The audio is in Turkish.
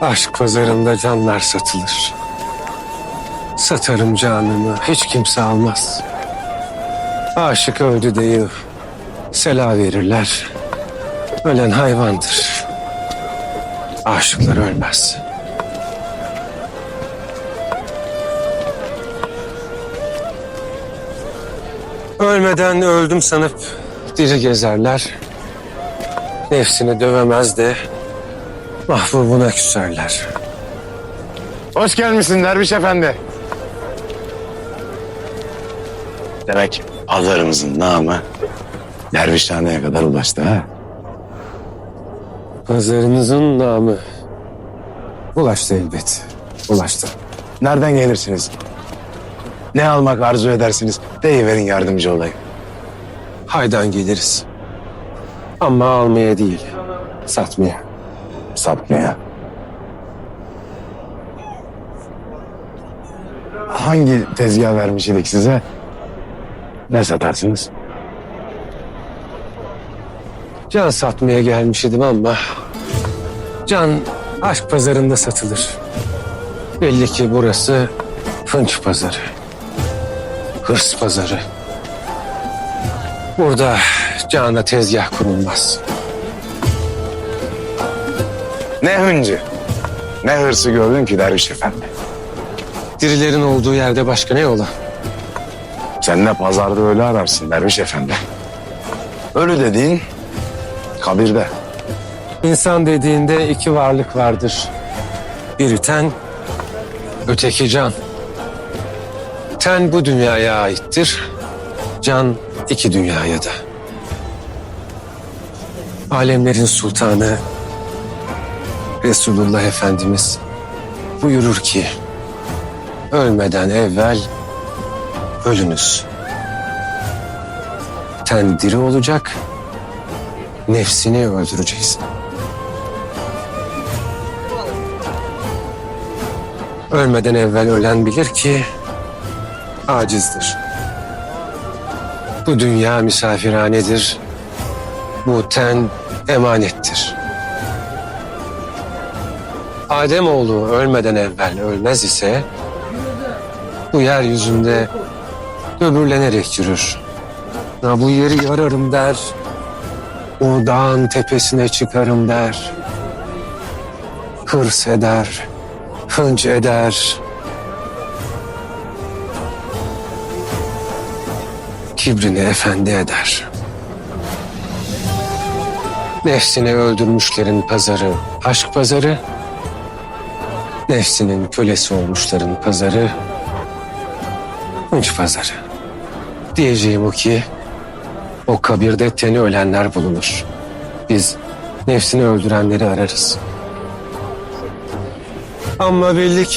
Aşk pazarında canlar satılır. Satarım canımı hiç kimse almaz. Aşık öldü diye sela verirler. Ölen hayvandır. Aşıklar ölmez. Ölmeden öldüm sanıp diri gezerler. Nefsini dövemez de mahbubuna küserler. Hoş gelmişsin Derviş Efendi. Demek pazarımızın namı Dervişhane'ye kadar ulaştı ha? Pazarınızın namı ulaştı elbet. Ulaştı. Nereden gelirsiniz? Ne almak arzu edersiniz? Deyiverin yardımcı olayım. Haydan geliriz. Ama almaya değil, satmaya. Satmaya. Hangi tezgah vermiş idik size? Ne satarsınız? Can satmaya gelmiş idim ama can aşk pazarında satılır. Belli ki burası fınç pazarı. Hırs pazarı. Burada cana tezgah kurulmaz. Ne hıncı? Ne hırsı gördün ki Derviş Efendi? Dirilerin olduğu yerde başka ne ola? Sen de pazarda öyle ararsın Derviş Efendi. Ölü dediğin kabirde. İnsan dediğinde iki varlık vardır. Biri ten, öteki can. Ten bu dünyaya aittir. Can iki dünyaya da. Alemlerin sultanı Resulullah Efendimiz buyurur ki ölmeden evvel ölünüz. Ten diri olacak, nefsini öldüreceksin. Ölmeden evvel ölen bilir ki acizdir. Bu dünya misafirhanedir. Bu ten emanettir. Ademoğlu ölmeden evvel ölmez ise bu yeryüzünde böbürlenerek yürür. Ha, bu yeri yararım der. O dağın tepesine çıkarım der. Hırs eder, hınç eder. Kibrini efendi eder. Nefsini öldürmüşlerin pazarı aşk pazarı. Nefsinin kölesi olmuşların pazarı hınç pazarı. Diyeceğim o ki o kabirde teni ölenler bulunur. Biz nefsini öldürenleri ararız. Ama belli ki